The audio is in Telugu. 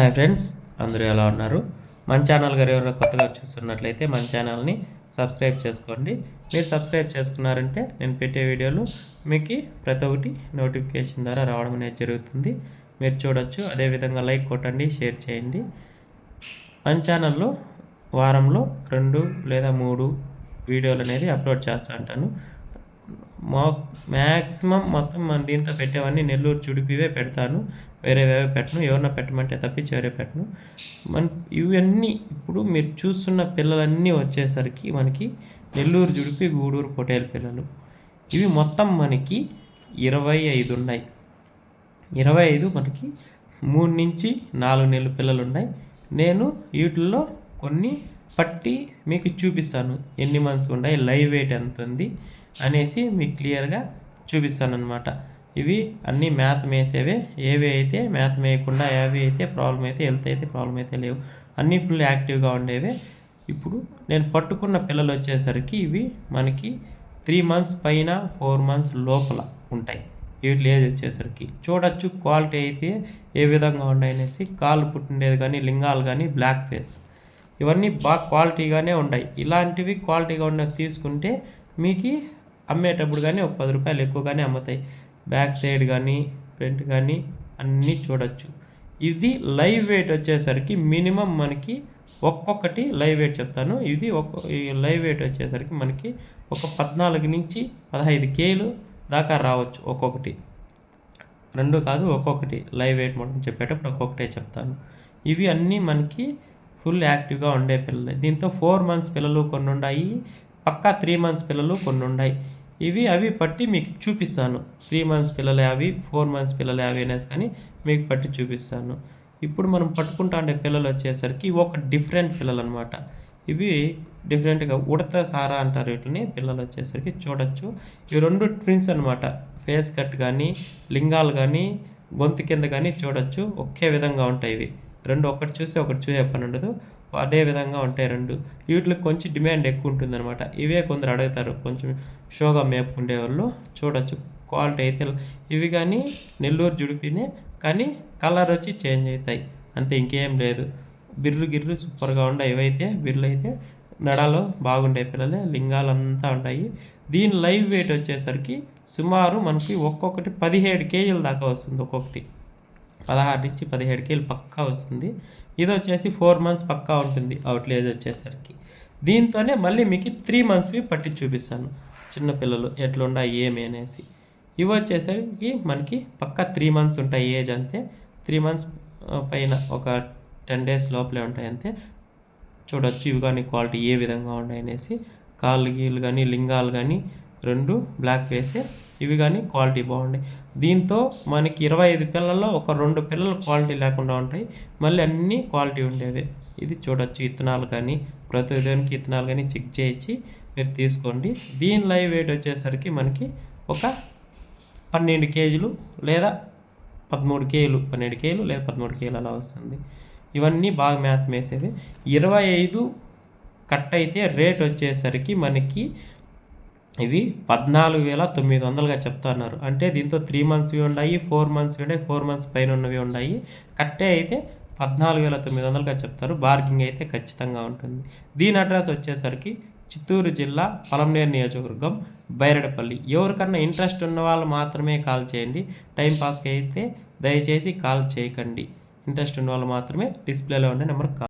హాయ్ ఫ్రెండ్స్ అందరూ ఎలా ఉన్నారు? మన ఛానల్ గారు ఎవరైనా కొత్తగా చూస్తున్నట్లయితే మన ఛానల్ని సబ్స్క్రైబ్ చేసుకోండి. మీరు సబ్స్క్రైబ్ చేసుకున్నారంటే నేను పెట్టే వీడియోలు మీకు ప్రతి ఒక్కటి నోటిఫికేషన్ ద్వారా రావడం అనేది జరుగుతుంది. మీరు చూడొచ్చు అదేవిధంగా లైక్ కొట్టండి షేర్ చేయండి. మన ఛానల్లో వారంలో రెండు లేదా మూడు వీడియోలు అనేది అప్లోడ్ చేస్తూ ఉంటాను. మా మ్యాక్సిమం మొత్తం మన దీంతో పెట్టేవన్నీ నెల్లూరు చుడిపివే పెడతాను. వేరే వేరే పెట్టను ఎవరన్నా పెట్టమంటే తప్పించి వేరే పెట్టను. మన ఇవన్నీ ఇప్పుడు మీరు చూస్తున్న పిల్లలన్నీ వచ్చేసరికి మనకి నెల్లూరు జుడిపి గూడూరు పొటేల పిల్లలు. ఇవి మొత్తం మనకి ఇరవై ఐదు ఉన్నాయి. ఇరవై ఐదు మనకి మూడు నుంచి నాలుగు నెలల పిల్లలు ఉన్నాయి. నేను వీటిల్లో కొన్ని పట్టి మీకు చూపిస్తాను. ఎన్ని మంత్స్ ఉన్నాయి లైవ్ వెయిట్ ఎంత ఉంది అనేసి మీకు క్లియర్గా చూపిస్తాను అనమాట ఇవి అన్నీ మ్యాథ్ మేసేవే. ఏవి అయితే మ్యాథ్ మేయకుండా ఏవి అయితే ప్రాబ్లం అయితే హెల్త్ అయితే ప్రాబ్లం అయితే లేవు. అన్నీ ఫుల్ యాక్టివ్గా ఉండేవే. ఇప్పుడు నేను పట్టుకున్న పిల్లలు వచ్చేసరికి ఇవి మనకి త్రీ మంత్స్ పైన ఫోర్ మంత్స్ లోపల ఉంటాయి. వీటి ఏజ్ వచ్చేసరికి. చూడొచ్చు క్వాలిటీ అయితే ఏ విధంగా ఉన్నాయనేసి. కాలు పుట్టిండేది కానీ లింగాలు కానీ బ్లాక్ ఫేస్. ఇవన్నీ బాగా క్వాలిటీగానే ఉన్నాయి ఇలాంటివి క్వాలిటీగా ఉన్నవి తీసుకుంటే మీకు అమ్మేటప్పుడు కానీ ఒక పది రూపాయలు ఎక్కువగానే అమ్ముతాయి. బ్యాక్ సైడ్ కానీ ఫ్రంట్ కానీ అన్నీ చూడొచ్చు. ఇది లైవ్ వెయిట్ వచ్చేసరికి మినిమం మనకి ఒక్కొక్కటి లైవ్ వెయిట్ చెప్తాను. ఇది ఒక్క ఈ లైవ్ వెయిట్ వచ్చేసరికి మనకి ఒక పద్నాలుగు నుంచి పదహైదు కేలు దాకా రావచ్చు ఒక్కొక్కటి. రెండు కాదు ఒక్కొక్కటి లైవ్ వెయిట్ మొత్తం చెప్పేటప్పుడు ఒక్కొక్కటే చెప్తాను. ఇవి అన్నీ మనకి ఫుల్ యాక్టివ్గా ఉండే పిల్లలు. దీంతో ఫోర్ మంత్స్ పిల్లలు కొన్ని ఉన్నాయి పక్కా త్రీ మంత్స్ పిల్లలు కొన్ని ఉన్నాయి ఇవి అవి పట్టి మీకు చూపిస్తాను. త్రీ మంత్స్ పిల్లలు అవి ఫోర్ మంత్స్ పిల్లలు అవి అనేసి కానీ మీకు పట్టి చూపిస్తాను. ఇప్పుడు మనం పట్టుకుంటా ఉండే పిల్లలు వచ్చేసరికి ఒక డిఫరెంట్ పిల్లలు అనమాట ఇవి డిఫరెంట్గా ఉడత సారా అంటారు వీటిని. పిల్లలు వచ్చేసరికి చూడొచ్చు. ఇవి రెండు ట్విన్స్ అనమాట. ఫేస్ కట్ కానీ లింగాలు కానీ గొంతు కింద కానీ చూడొచ్చు. ఒకే విధంగా ఉంటాయి ఇవి. రెండు ఒకటి చూసి ఒకటి చూసే పని ఉండదు. అదే విధంగా ఉంటాయి రెండు. వీటికి కొంచెం డిమాండ్ ఎక్కువ ఉంటుందన్నమాట. ఇవే కొందరు అడుగుతారు. కొంచెం షోగా మేపుకుండే వాళ్ళు చూడొచ్చు. క్వాలిటీ అయితే ఇవి కానీ నెల్లూరు జుడిపినే కానీ కలర్ వచ్చి చేంజ్ అవుతాయి. అంతే ఇంకేం లేదు. బిర్రు గిర్రు సూపర్గా ఉండే ఇవైతే బిర్లు అయితే నడాలో బాగుండే పిల్లలే. లింగాలు అంతా ఉంటాయి. దీని లైవ్ వెయిట్ వచ్చేసరికి సుమారు మనకి ఒక్కొక్కటి పదిహేడు కేజీల దాకా వస్తుంది ఒక్కొక్కటి. పదహారు నుంచి పదిహేడు కేలు పక్కా వస్తుంది. ఇది వచ్చేసి ఫోర్ మంత్స్ పక్కా ఉంటుంది అవుట్లేజ్ వచ్చేసరికి. దీంతోనే మళ్ళీ మీకు త్రీ మంత్స్వి పట్టి చూపిస్తాను. చిన్నపిల్లలు ఎట్లుండా ఏమి అనేసి. ఇవి వచ్చేసరికి మనకి పక్కా త్రీ మంత్స్ ఉంటాయి ఏజ్ అంతే. త్రీ మంత్స్ పైన ఒక టెన్ డేస్ లోపలే ఉంటాయి అంతే. చూడొచ్చు ఇవి కానీ క్వాలిటీ ఏ విధంగా ఉన్నాయి అనేసి. కాళ్ళు గీళ్ళు కానీ లింగాలు కానీ రెండు బ్లాక్ వేసే ఇవి కానీ క్వాలిటీ బాగుండే దీంతో మనకి ఇరవై ఐదు పిల్లల్లో ఒక రెండు పిల్లలు క్వాలిటీ లేకుండా ఉంటాయి. మళ్ళీ అన్నీ క్వాలిటీ ఉండేవి. ఇది చూడొచ్చు ఇత్తనాలు కానీ ప్రతి దానికి ఇత్తనాలు కానీ చెక్ చేసి మీరు తీసుకోండి. దీని లైవ్ వెయిట్ వచ్చేసరికి మనకి ఒక పన్నెండు కేజీలు లేదా పదమూడు కేజీలు పన్నెండు కేజీలు లేదా పదమూడు కేలు అలా వస్తుంది. ఇవన్నీ బాగా మ్యాథ్ మేసేది. ఇరవై ఐదు కట్ అయితే రేట్ వచ్చేసరికి మనకి ఇవి పద్నాలుగు వేల తొమ్మిది వందలుగా చెప్తున్నారు. అంటే దీంతో త్రీ మంత్స్వి ఉన్నాయి ఫోర్ మంత్స్వి ఉన్నాయి ఫోర్ మంత్స్ పైన ఉన్నవి ఉన్నాయి కట్టే అయితే పద్నాలుగు వేల తొమ్మిది వందలుగా చెప్తారు. బార్గింగ్ అయితే ఖచ్చితంగా ఉంటుంది. దీని అడ్రస్ వచ్చేసరికి చిత్తూరు జిల్లా పలంనేరు నియోజకవర్గం బైరడపల్లి. ఎవరికన్నా ఇంట్రెస్ట్ ఉన్న వాళ్ళు మాత్రమే కాల్ చేయండి. టైం పాస్కి అయితే దయచేసి కాల్ చేయకండి. ఇంట్రెస్ట్ ఉన్న వాళ్ళు మాత్రమే డిస్ప్లేలో ఉండే నెంబర్ కాల్